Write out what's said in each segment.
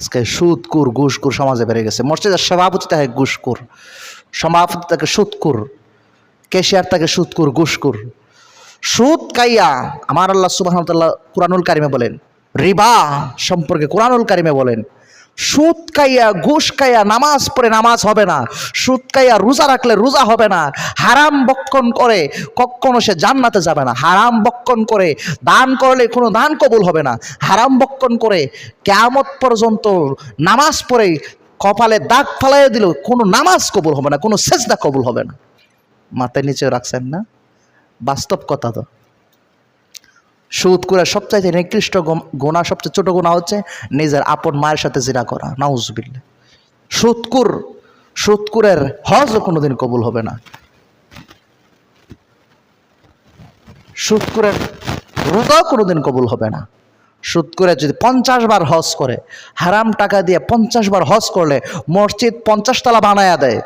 আজকে সুদকুর ঘুষকুর সমাজে বেড়ে গেছে। মসজিদের সভাপতি তাকে ঘুষকুর সভাপতি সুদ সুদকুর কেশিয়ার তাকে সুদকুর ঘুষকুর সুদ কাইয়া, আমার আল্লাহ সুবাহ কোরআনুল কারিমে বলেন, রিবা সম্পর্কে কোরআনুল কারিমে বলেন সুদ কাইয়া ঘুষ কাইয়া নামাজ পড়ে নামাজ হবে না। সুদ কাইয়া রোজা রাখলে রোজা হবে না। হারাম বক্ষণ করে কখনো সে জান্নাতে যাবে না। হারাম বক্ষণ করে দান করলে কোনো দান কবুল হবে না। হারাম বক্ষণ করে কেয়ামত পর্যন্ত নামাজ পড়ে কপালে দাগ ফালাইয়া দিল কোনো নামাজ কবুল হবে না, কোনো সেজদা কবুল হবে না। মাথায় নিচে রাখছেন না? বাস্তব কথা তো। সুদ করে সবচাইতে নিকৃষ্ট গোনা, সবচেয়ে ছোট গোনা হচ্ছে নিজের আপন মায়ের সাথে জিরা করা। নাউজবিল্লা সুদকুর, সুদকুরের হজ কোনোদিন কবুল হবে না। সুদকুরের রোজাও কোনোদিন কবুল হবে না। সুদ করে যদি পঞ্চাশ বার হজ করে, হারাম টাকা দিয়ে পঞ্চাশ বার হজ করলে মসজিদ পঞ্চাশ তলা বানায়া দেয়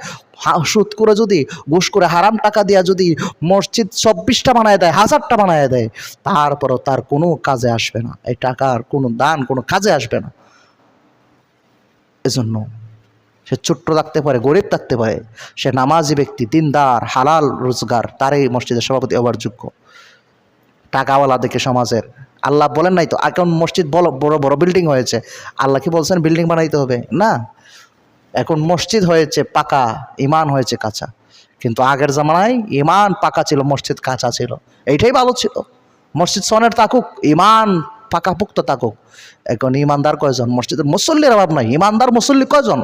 সুদ করে যদি, ঘুষ করে হারাম টাকা দিয়া যদি মসজিদ চব্বিশটা বানায় দেয়, হাজারটা বানায় দেয়, তারপরও তার কোনো কাজে আসবে না। এই টাকার কোনো দান, কোনো কাজে আসবে না। এজন্য সে ছোট্ট থাকতে পারে, গরিব থাকতে পারে, সে নামাজি ব্যক্তি, দিনদার, হালাল রোজগার, তারই মসজিদের সভাপতি হওয়ার যোগ্য। টাকাওয়ালা দেখে সমাজের, আল্লাহ বলেন নাই তো এখন মসজিদ বড় বড় বড় বিল্ডিং হয়েছে, আল্লাহ কি বলছেন বিল্ডিং বানাইতে হবে? না। এখন মসজিদ হয়েছে পাকা ইমান হয়েছে কাঁচা। কিন্তু আগের জামানায় ইমান পাকা ছিল, মসজিদ কাঁচা ছিল। এইটাই ভালো ছিল। মসজিদ সনের তাকুক ইমান পাকা পুক্ত তাকুক। এখন ইমানদার কয়জন? মসজিদের মুসল্লির অভাব নাই। ইমানদার মুসল্লি কয়জন?